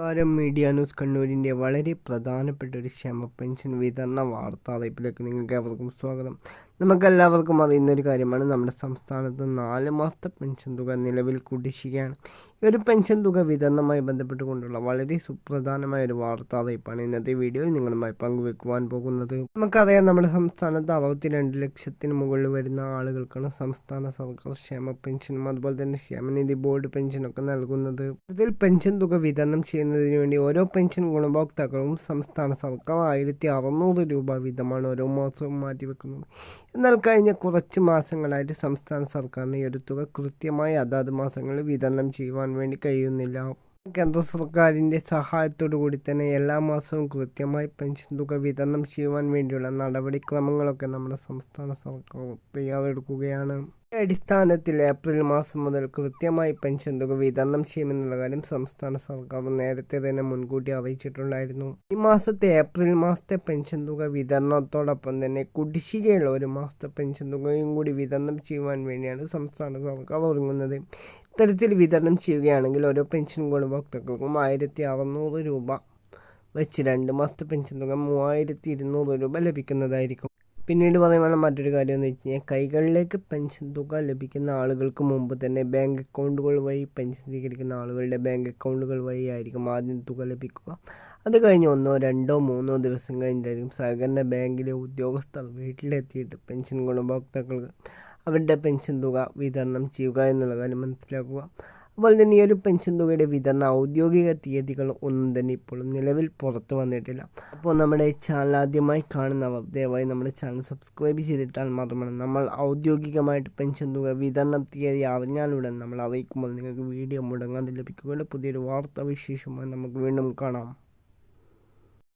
നമസ്കാരം media news കണ്ണൂരിന്റെ വളരെ പ്രധാനപ്പെട്ട ഒരു ക്ഷേമ പെൻഷൻ വിതരണ വാർത്താ അറിയിപ്പിലേക്ക് നിങ്ങൾക്ക് ഏവർക്കും സ്വാഗതം. നമുക്കെല്ലാവർക്കും അറിയുന്ന ഒരു കാര്യമാണ് നമ്മുടെ സംസ്ഥാനത്ത് നാല് മാസത്തെ പെൻഷൻ തുക നിലവിൽ കുടിശ്ശികയാണ്. ഈ ഒരു പെൻഷൻ തുക വിതരണവുമായി ബന്ധപ്പെട്ടുകൊണ്ടുള്ള വളരെ സുപ്രധാനമായ ഒരു വാർത്താ അറിയിപ്പാണ് ഇന്നത്തെ വീഡിയോയിൽ നിങ്ങളുമായി പങ്കുവെക്കുവാൻ പോകുന്നത്. നമുക്കറിയാം നമ്മുടെ സംസ്ഥാനത്ത് അറുപത്തിരണ്ട് ലക്ഷത്തിന് മുകളിൽ വരുന്ന ആളുകൾക്കാണ് സംസ്ഥാന സർക്കാർ ക്ഷേമ പെൻഷനും അതുപോലെ തന്നെ ക്ഷേമനിധി ബോർഡ് പെൻഷനൊക്കെ നൽകുന്നത്. ഇതിൽ പെൻഷൻ തുക വിതരണം ചെയ്യുന്നതിന് വേണ്ടി ഓരോ പെൻഷൻ ഗുണഭോക്താക്കളും സംസ്ഥാന സർക്കാർ ആയിരത്തി അറുന്നൂറ് രൂപ വീതമാണ് ഓരോ മാസവും മാറ്റിവെക്കുന്നത്. എന്നാൽ കഴിഞ്ഞ കുറച്ച് മാസങ്ങളായിട്ട് സംസ്ഥാന സർക്കാരിന് ഈ ഒരു തുക കൃത്യമായി അതാത് മാസങ്ങളിൽ വിതരണം ചെയ്യുവാൻ വേണ്ടി കഴിയുന്നില്ല. കേന്ദ്ര സർക്കാരിന്റെ സഹായത്തോടു കൂടി തന്നെ എല്ലാ മാസവും കൃത്യമായി പെൻഷൻ തുക വിതരണം ചെയ്യുവാൻ വേണ്ടിയുള്ള നടപടിക്രമങ്ങളൊക്കെ നമ്മുടെ സംസ്ഥാന സർക്കാർ തയ്യാറെടുക്കുകയാണ്. അടിസ്ഥാനത്തിൽ ഏപ്രിൽ മാസം മുതൽ കൃത്യമായി പെൻഷൻ തുക വിതരണം ചെയ്യുമെന്നുള്ള കാര്യം സംസ്ഥാന സർക്കാർ നേരത്തെ തന്നെ മുൻകൂട്ടി അറിയിച്ചിട്ടുണ്ടായിരുന്നു. ഈ മാസത്തെ ഏപ്രിൽ മാസത്തെ പെൻഷൻ തുക വിതരണത്തോടൊപ്പം തന്നെ കുടിശ്ശികയുള്ള ഒരു മാസത്തെ പെൻഷൻ തുകയും കൂടി വിതരണം ചെയ്യുവാൻ വേണ്ടിയാണ് സംസ്ഥാന സർക്കാർ ഒരുങ്ങുന്നത്. ഇത്തരത്തിൽ വിതരണം ചെയ്യുകയാണെങ്കിൽ ഓരോ പെൻഷൻ ഗുണഭോക്താക്കൾക്കും ആയിരത്തി അറുന്നൂറ് രൂപ വെച്ച് രണ്ട് മാസത്തെ പെൻഷൻ തുക മൂവായിരത്തി ഇരുന്നൂറ് രൂപ ലഭിക്കുന്നതായിരിക്കും. പിന്നീട് പറയുവാണ് മറ്റൊരു കാര്യം എന്ന് വെച്ച് കഴിഞ്ഞാൽ കൈകളിലേക്ക് പെൻഷൻ തുക ലഭിക്കുന്ന ആളുകൾക്ക് മുമ്പ് തന്നെ ബാങ്ക് അക്കൗണ്ടുകൾ വഴി പെൻഷൻ സ്വീകരിക്കുന്ന ആളുകളുടെ ബാങ്ക് അക്കൗണ്ടുകൾ വഴി ആയിരിക്കും ആദ്യം തുക ലഭിക്കുക. അത് കഴിഞ്ഞ് ഒന്നോ രണ്ടോ മൂന്നോ ദിവസം കഴിഞ്ഞിട്ടായിരിക്കും സഹകരണ ബാങ്കിലെ ഉദ്യോഗസ്ഥർ വീട്ടിലെത്തിയിട്ട് പെൻഷൻ ഗുണഭോക്താക്കൾക്ക് അവരുടെ പെൻഷൻ തുക വിതരണം ചെയ്യുക എന്നുള്ള കാര്യം മനസ്സിലാക്കുക. അതുപോലെ തന്നെ ഈ ഒരു പെൻഷൻ തുകയുടെ വിതരണ ഔദ്യോഗിക തീയതികൾ ഒന്നും തന്നെ ഇപ്പോഴും നിലവിൽ പുറത്തു വന്നിട്ടില്ല. അപ്പോൾ നമ്മുടെ ചാനൽ ആദ്യമായി കാണുന്നവർ ദയവായി നമ്മുടെ ചാനൽ സബ്സ്ക്രൈബ് ചെയ്തിട്ടാൽ മാത്രമാണ് നമ്മൾ ഔദ്യോഗികമായിട്ട് പെൻഷൻ തുക വിതരണം തീയതി അറിഞ്ഞാലുടൻ നമ്മൾ അറിയിക്കുമ്പോൾ നിങ്ങൾക്ക് വീഡിയോ മുടങ്ങാതെ ലഭിക്കുകയുള്ളൂ. പുതിയൊരു വാർത്താവിശേഷമായി നമുക്ക് വീണ്ടും കാണാം.